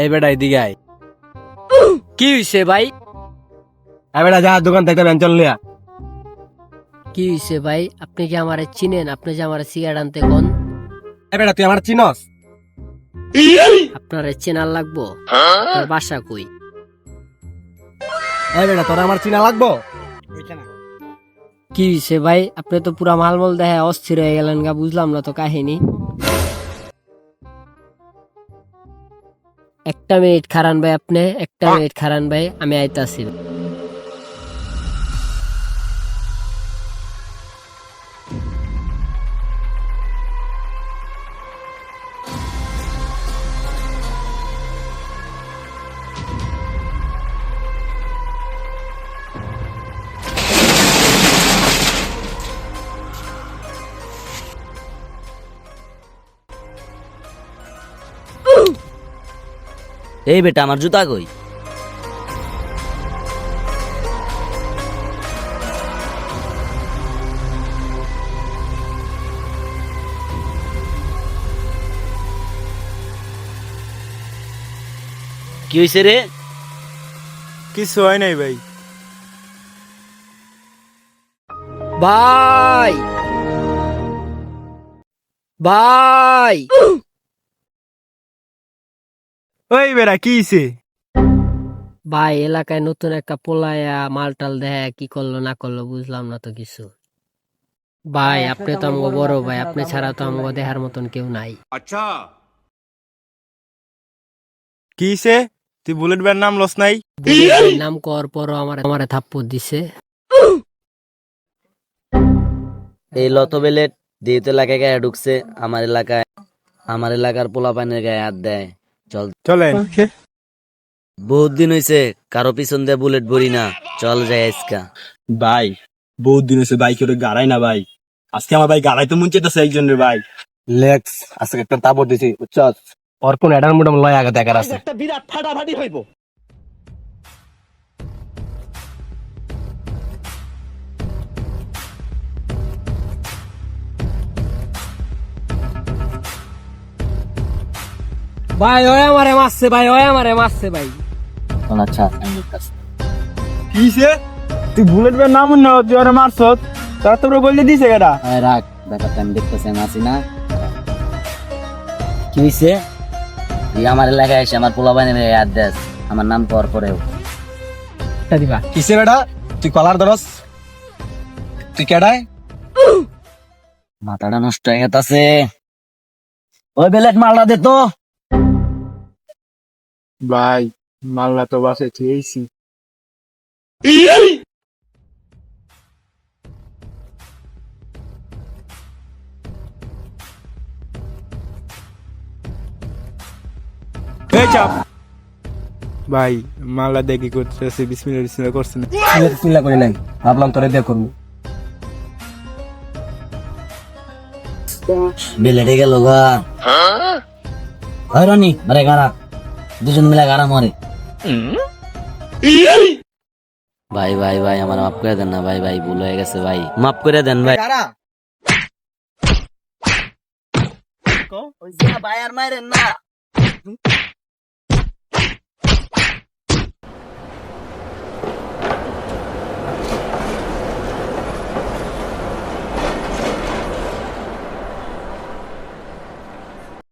এই বেটা এদিকে আয়। কি হইছে ভাই? এই বেটা যা দোকান থেকে লিয়া। কি হইছে ভাই? আপনি কি আমারে চিনেন? আপনি যে আমার সিগারেট আনতে কোন? এই বেটা তুই আমার চিনস? আপনারে চেনার লাগবো? তোর বাসা কই? এই বেটা তোর আমার চিনা লাগবো? কি হইছে ভাই? আপনি তো পুরা মালমল দেখে অস্থির হয়ে গেলেন গা বুঝলাম না তো কাহিনী। একটা মিনিট খারান ভাই আপনি একটা মিনিট খারান ভাই আমি আইতাছি। এই বেটা আমার জুতা কই? কি হয়েছে রে? কিছু হয় নাই ভাই। ভাই! ভাই! ওই বেটা কি হইছে? ভাই এলাকায় নতুন একটা পোলায়া মালটাল দেয় কি করল না করল বুঝলাম না তো কিছু। ভাই আপনি তো আমগো বড় ভাই আপনি ছাড়া তো আমগো দেহার মতন কেউ নাই। আচ্ছা। কি হইছে? তুই বুলেট ব্যার নাম লস নাই? নাম কর পর আমার আমারে থাপ্পড় দিছে। এই লত বেলেট যেহেতু এলাকায় গায়ে ঢুকছে আমার এলাকায় আমার এলাকার পোলা পানের গায়ে হাত দেয়। চল। চলেন। বহুত দিন হইছে কারও পিছন দিয়ে বুলেট ভরি না। চল যাই আজকা। ভাই বহুত দিন হইছে বাইক ওরে গাড়াই না ভাই। আজকে আমার ভাই গাড়াই তো মন চেতেছে একজনের ভাই। লেক্স আজকে একটা তাবর দিছি চল ওর কোন এডার মোটাম লয় আগে দেখার আছে। ভাই ওই আমারে মারছে ভাই ওই আমারে মারছে ভাই। আচ্ছা আমি দেখতাছি। কি তুই বুলেট ব্যার নাম না তুই ওরে মারছত তার তোর বললে দিছে কেডা? আয় রাখ ব্যাপারটা আমি দেখতেছি আছি না। কি হয়েছে তুই আমার এলাকায় এসে আমার পোলা গায়ে হাত দেস আমার নাম পর পরেও। দিবা। কিসে বেটা? তুই কলার ধরস। তুই কেডায়? মাথাটা নষ্ট হয়ে গেছে ওই বেলেট মালটা দে তো। ভাই মাল্লা তো বাসে এই ভাই মাল্লা দেখি করতেছে বিসমিল্লাহ বিসমিল্লাহ করছে না চিন্তা করি নাই ভাবলাম তোরে দিয়ে করব বেলেটে গেল গা হয় রনি মারে গাড়া দুজন মিলে গাড়া মরে। ভাই ভাই ভাই আমার মাফ করে দেন না ভাই ভাই ভুল হয়ে গেছে ভাই। মাফ করে দেন ভাই। ভাই আর না।